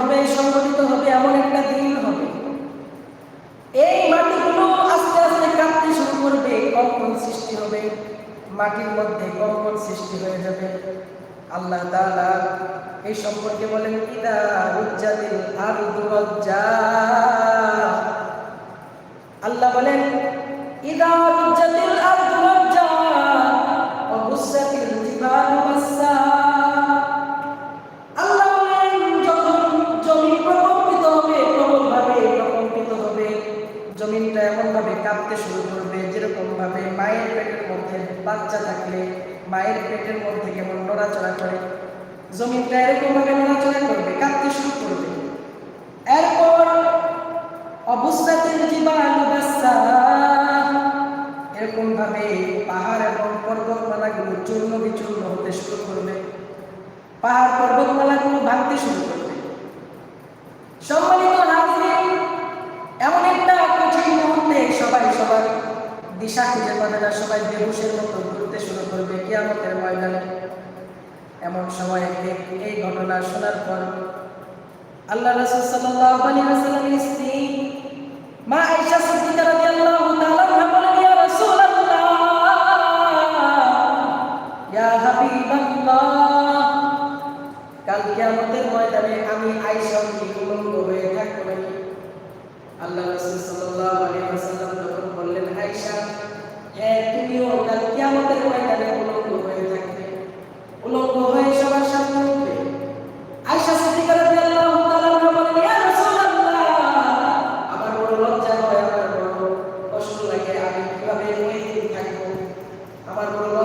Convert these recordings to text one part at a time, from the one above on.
হবে সংগঠিত হবে, এমন একটা দিন হবে। এই মাটিগুলো আস্তে আস্তে শুরু করবে সৃষ্টি হবে। মাটির মধ্যে কম্পন সৃষ্টি হয়ে যাবে। আল্লাহ তাআলা এই সম্পর্কে বলেন, ইদা রুজ্জাতিল আরদু রজ্জা। আল্লাহ বলেন, ইদা রুজ্জাতিল জমিনটা এরকম ভাবে নড়াচড়া করবে কাঁপতে শুরু করবে। এরপর অবস্থাতের বাচ্চা এরকম ভাবে পাহাড় এবং পর্বতমালাগুলো চূর্ণ বিচূর্ণ হতে শুরু করবে। পাহাড়, পর্বতমালাগুলো ভাঙতে শুরু করবে। সম্মানিত হাজিরিন এমন একটা কঠিন মুহূর্তে সবাই সবার দিশা খুঁজে পাবে না, সবাই বেহুশের মতো ঘুরতে শুরু করবে। কিয়ামতের ময়দানে এমন সময় এই- ঘটনা শোনার পর আল্লাহ রাসূল সাল্লাল্লাহু আলাইহি ওয়াসাল্লামের স্ত্রী মা আয়েশা সিদ্দিকা রাদিয়াল্লাহু তাআলা আমি আয়েশা কি উলঙ্গ হয়ে থাকব নাকি? আল্লাহ রাসূল সাল্লাল্লাহু আলাইহি ওয়াসাল্লাম তখন বললেন, আয়েশা হ্যাঁ তুমিও কাল কিয়ামতের ময়দানে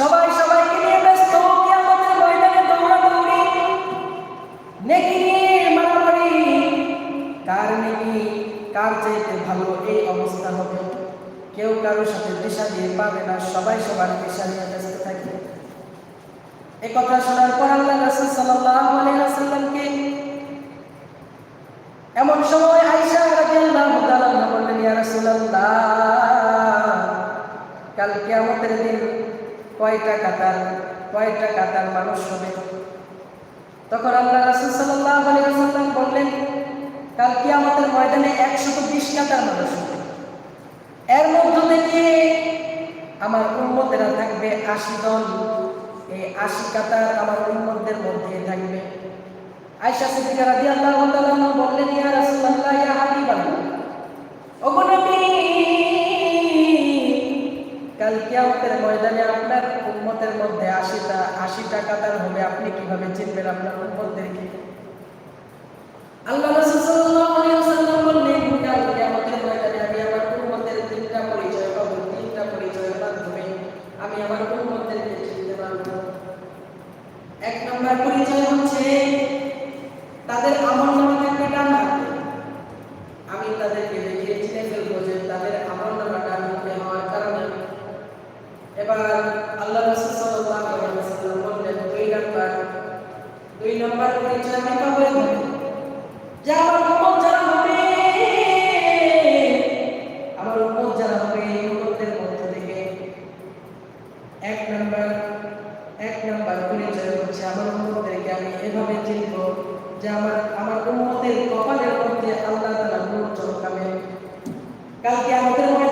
সবাই সবাইকে নিয়ে ব্যস্ত কিয়ামতের ময়দানে দৌড়াদৌড়ি। নেকি মারামারি। কার নেকি, কার চাইতে ভালো এই অবস্থা হবে? কেউ কারোর সাথে দিশা দিয়ে পাবে না, সবাই সবার দিশা নিয়ে ব্যস্ত থাকবে এ কথা শোনার পর আল্লাহ রাসূল সাল্লাল্লাহু আলাইহি ওয়াসাল্লামকে এমন সময় আয়েশা রাদিয়াল্লাহু তাআলা বললেন, ইয়া রাসূলুল্লাহ, কাল কিয়ামতের দিন কয়টা কাতার কয়টা কাতার মানুষ হবে? তখন আল্লাহ রাসুল সাল্লাল্লাহু আলাইহি ওয়াসাল্লাম বললেন, কাল কিয়ামতের ময়দানে 120 কাতার মানুষ হবে। এর মধ্য থেকে আমার উম্মতেরা থাকবে 80 দল। এই 80 কাতার আমার উম্মতদের মধ্যে থাকবে। আয়েশা সিদ্দিকা তাআলা আনহা বললেন, ইয়া রাসূলুল্লাহ, ইয়া হাবিবাল্লাহ 80টা কাতার হবে আপনি কীভাবে চিনবেন? আপনার উম্মতদেরকে আল্লাহ রাসূল সাল্লাল্লাহু আমার নামা ডান এবার আল্লাহ রাসূল সাল্লাল্লাহু আলাইহি ওয়াসাল্লাম বললেন দুই নাম্বার দুই নাম্বার পরিচয় আমি পাবো এখানে যে আমার উম্মত যারা হবে আমার উম্মত যারা হবে এই উম্মতের মধ্য থেকে এক নাম্বার এক নাম্বার পরিচয় হচ্ছে আমার উম্মতদেরকে আমি এভাবে চিনব যে আমার আমার উম্মতের কপালের মধ্যে আল্লাহ তাআলা নূর চমকাবে কালকে আমাদের ময়দানে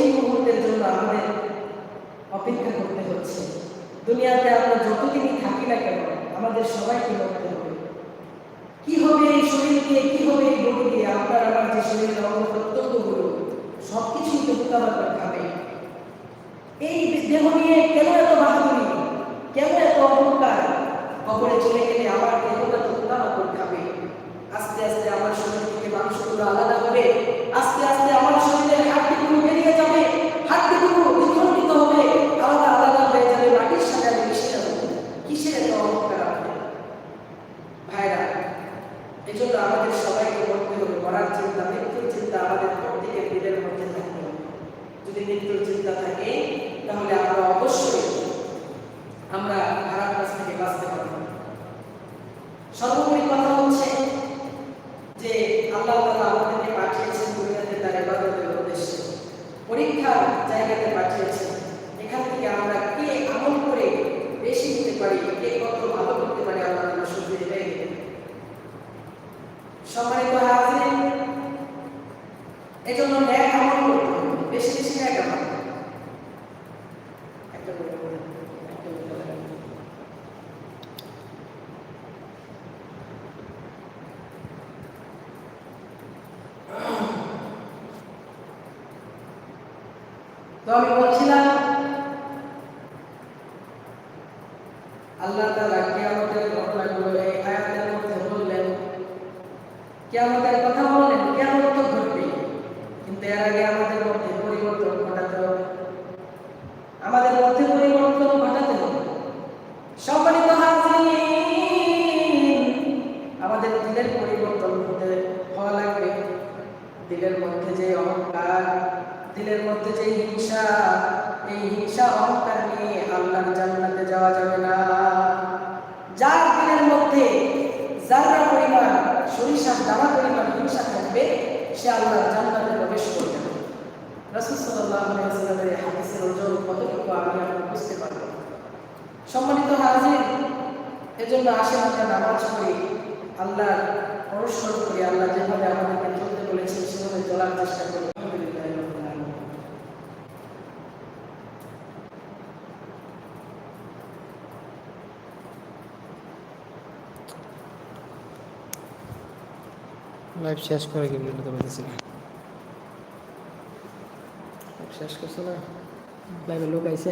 কঠিন মুহূর্তের জন্য আমাদের অপেক্ষা করতে হচ্ছে। দুনিয়াতে আমরা যতদিনই থাকি না কেন, আমাদের সবাইকে লড়তে হবে। কি হবে এই শরীর দিয়ে কি হবে এই বডি দিয়ে আপনার আমার যে শরীরের অঙ্গ প্রত্যঙ্গগুলো সবকিছুই তো মোকাবেলা খাবে এই দেহ নিয়ে কেন এত বাহাদুরি? কেন এত অহংকার? কবরে চলে গেলে আমার দেহটা তো মোকাবেলা খাবে আস্তে আস্তে আমার শরীর থেকে মাংসগুলো আলাদা হবে আস্তে আস্তে আমার শরীরের হাড্ডিগুলো বেরিয়ে যাবে হাড্ডিগুলো বিখণ্ডিত হবে আলাদা আলাদা হয়ে যাবে মাটির সাথে আমি মিশে যাব কিসের এত অহংকার আপনার ভাইরা এই জন্য আমাদের সবাইকে করতে হবে, মরার চিন্তা, মৃত্যুর চিন্তা আমাদের প্রত্যেকের দিলের মধ্যে থাকতে যদি মৃত্যুর চিন্তা থাকে, তাহলে আমরা অবশ্যই আমরা খারাপ কাজ থেকে বাঁচতে পারব। সর্বোপরি কথা হচ্ছে যে, আল্লাহ আমাদেরকে পাঠিয়েছেন দুনিয়াতে তার ইবাদতের উদ্দেশ্যে। পরীক্ষার জায়গাতে পাঠিয়েছেন। এখান থেকে আমরা কে আমল করে বেশি হতে পারি, কে কত ভালো করতে পারি আল্লাহ তাআলা সুযোগ দেয় সম্মানিত হাজির এজন্য ন্যাক আমল করতে হবে বেশি বেশি ন্যাক আমল একটা করে বলেন, একটা করে বলেন। তো আমি বলছিলাম, আল্লাহ তাআলা কিয়ামতের ঘটনাগুলো এই আয়াতের মধ্যে বললেন, কিয়ামতের কথা বললেন, কিয়ামত তো ঘটবে কিন্তু এর আগে আমাদের মধ্যে পরিবর্তন ঘটাতে হবে। আমাদের মধ্যে পরিবর্তন ঘটাতে হবে। সম্মানিত আমাদের দিলের পরিবর্তন হতে হওয়া লাগবে। দিলের মধ্যে যে অহংকার দিলের মধ্যে যে হিংসা, এই হিংসা অহংকার নিয়ে আল্লাহর জান্নাতে যাওয়া যাবে না। যার দিলের মধ্যে যারা পরিমাণ সরিষার দানা পরিমাণ হিংসা থাকবে, সে আল্লাহর জান্নাতে প্রবেশ করবে আল্লাহ যেভাবে আমাদেরকে চলতে বলেছেন, সেভাবে চলার চেষ্টা করি। লাইভ শেষ করে কি ভিডিওটা বলতেছি শেষ করছে না? লাইভে লোক আইসেন